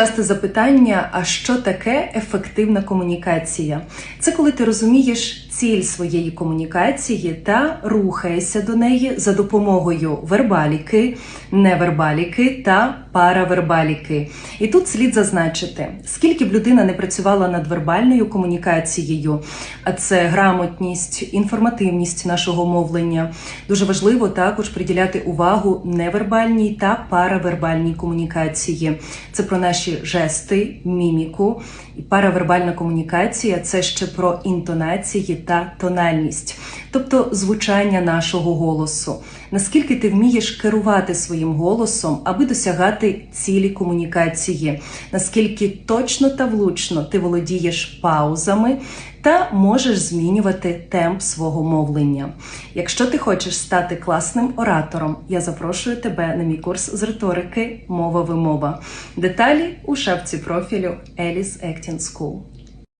часте запитання: а що таке ефективна комунікація? Це коли ти розумієш ціль своєї комунікації та рухаєшся до неї за допомогою вербаліки, невербаліки та паравербаліки. І тут слід зазначити, скільки б людина не працювала над вербальною комунікацією, а це грамотність, інформативність нашого мовлення. Дуже важливо також приділяти увагу невербальній та паравербальній комунікації. Це про наші жести, міміку. І паравербальна комунікація це ще про інтонації та тональність, тобто звучання нашого голосу. Наскільки ти вмієш керувати своїм голосом, аби досягати цілі комунікації, наскільки точно та влучно ти володієш паузами та можеш змінювати темп свого мовлення. Якщо ти хочеш стати класним оратором, я запрошую тебе на мій курс з риторики Мова вимова. Деталі у шапці профілю Alice Acting School.